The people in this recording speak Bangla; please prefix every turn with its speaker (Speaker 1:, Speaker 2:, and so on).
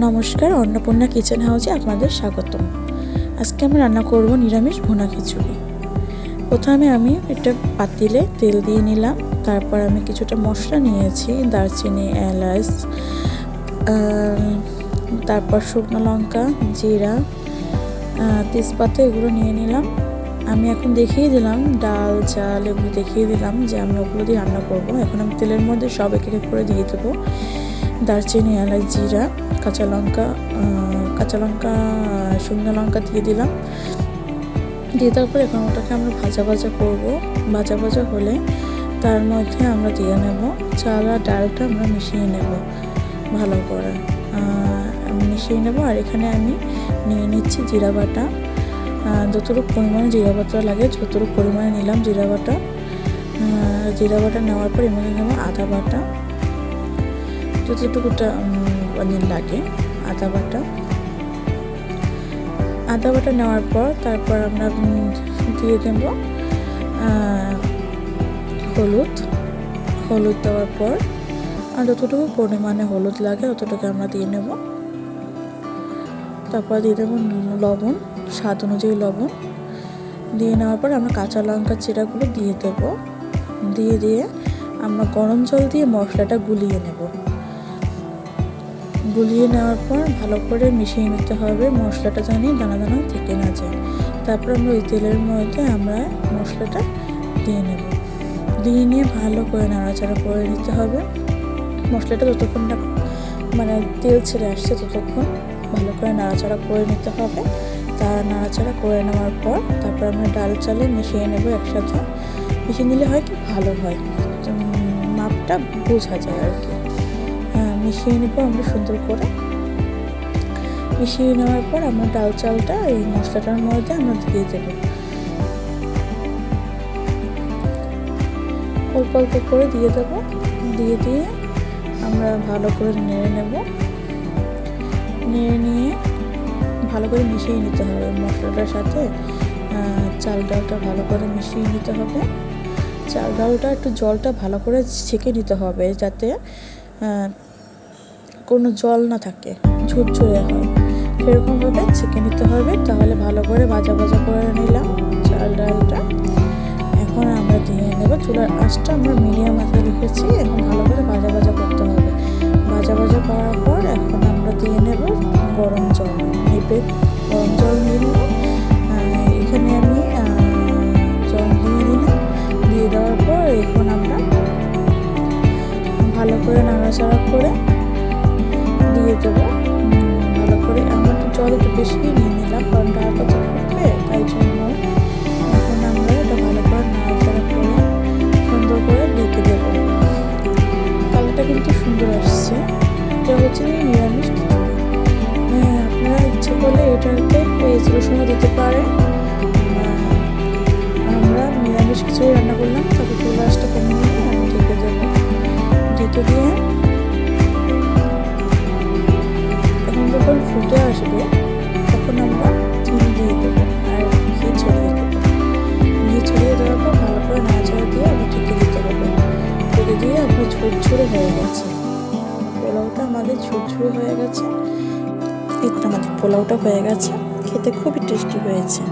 Speaker 1: নমস্কার, অন্নপূর্ণা কিচেন হাউসে আপনাদের স্বাগতম। আজকে আমি রান্না করব নিরামিষ ভুনা খিচুড়ি। প্রথমে আমি একটা পাতিলে তেল দিয়ে নিলাম, তারপর আমি কিছুটা মশলা নিয়েছি, দারচিনি, এলাচ তারপর শুকনো লঙ্কা, জিরা তেজপাতা এগুলো নিয়ে নিলাম। আমি এখন দেখিয়ে দিলাম, ডাল, চাল এগুলো দেখিয়ে দিলাম যে আমি ওগুলো দিয়ে রান্না করব। এখন আমি তেলের মধ্যে সব এক এক করে দিয়ে দেবো। দারচিনি, এলাচ, জিরা। কাঁচা লঙ্কা কাঁচা লঙ্কা, শুকনো লঙ্কা দিয়ে দিলাম। দিয়ে তারপর এখন ওটাকে আমরা ভাজা ভাজা করব। ভাজা ভাজা হলে তার মধ্যে আমরা দিয়ে নেব চাল আর ডালটা আমরা মিশিয়ে নেব ভালো করে। মিশিয়ে নেব আর এখানে আমি নিয়ে নিচ্ছি জিরা বাটা। যতটুকু পরিমাণে জিরা বাটা লাগে যতটুকু পরিমাণে নিলাম জিরা বাটা। জিরা বাটা নেওয়ার পর এমনি নেব আদা বাটা। যতটুকুটা মানে লাগে, আদা বাটা। আদা বাটা নেওয়ার পর তারপর আমরা দিয়ে দেব হলুদ। হলুদ দেওয়ার পর যতটুকু পরিমাণে হলুদ লাগে ততটুকু আমরা দিয়ে নেব। তারপর দিয়ে দেবো লবণ, স্বাদ অনুযায়ী লবণ। দিয়ে নেওয়ার পর আমরা কাঁচা লঙ্কার চিরাগুলো দিয়ে দেবো। দিয়ে দিয়ে আমরা গরম জল দিয়ে মশলাটা গুলিয়ে নেব। গুলিয়ে নেওয়ার পর ভালো করে মিশিয়ে নিতে হবে। মশলাটা জানি দানা দানা থেকে না যায়। তারপর আমরা ওই তেলের মধ্যে আমরা মশলাটা দিয়ে নেব। দিয়ে নিয়ে ভালো করে নাড়াচাড়া করে নিতে হবে। মশলাটা যতক্ষণ না মানে তেল ছেড়ে আসছে ততক্ষণ ভালো করে নাড়াচাড়া করে নিতে হবে। তা নাড়াচাড়া করে নেওয়ার পর তারপর আমরা ডাল চালে মিশিয়ে নেব একসাথে। মিশিয়ে নিলে হয় কি? ভালো হয়। মাপটা বোঝা যায় আর কি। মিশিয়ে নেব আমরা সুন্দর করে। মিশিয়ে নেওয়ার পর আমরা ডাল চালটা এই মশলাটার মধ্যে আমরা দিয়ে দেবো। অল্প অল্প করে দিয়ে দেবো। দিয়ে দিয়ে আমরা ভালো করে নেড়ে নেব। নেড়ে নিয়ে ভালো করে মিশিয়ে নিতে হবে। মশলাটার সাথে চাল ডালটা ভালো করে মিশিয়ে নিতে হবে। চাল ডালটা একটু জলটা ভালো করে ছেঁকে নিতে হবে যাতে কোনো জল না থাকে, ঝুরঝুরে হয়। সেরকমভাবে ছেঁকে নিতে হবে, তাহলে ভালো করে ভাজা ভাজা করে নিলাম চাল ডালটা। এখন আমরা দিয়ে নেব চুলার আঁচটা, আমরা মিডিয়াম আঁচে রেখেছি, এখন ভালো করে ভাজা ভাজা করতে হবে। ভাজা ভাজা করার পর এখন আমরা দিয়ে নেব গরম জল নেবে গরম জল নিয়ে নেব। এখানে আমি জল দিয়ে দিলাম। দিয়ে দেওয়ার পর এখন আমরা ভালো করে নাড়াচাড়া করে দেবো। ভালো করে আমার জল একটু বেশি নিয়ে নিলাম, কারণ ডালটা তো ফুটবে তাই জন্য এখন আমরা এটা ভালো করে নাড়াচাড়া করে সুন্দর করে ঢেকে দেবো। কালারটা কিন্তু সুন্দর আসছে, এটা হচ্ছে নিরামিষ হ্যাঁ আপনারা ইচ্ছে করলে এটাতে পেঁয়াজ রসুনও দিতে ঝুরঝুরে হয়ে গেছে। পোলাওটা আমাদের ঝুরঝুরে হয়ে গেছে। এটা আমাদের পোলাওটা হয়ে গেছে। খেতে খুবই টেস্টি হয়েছে।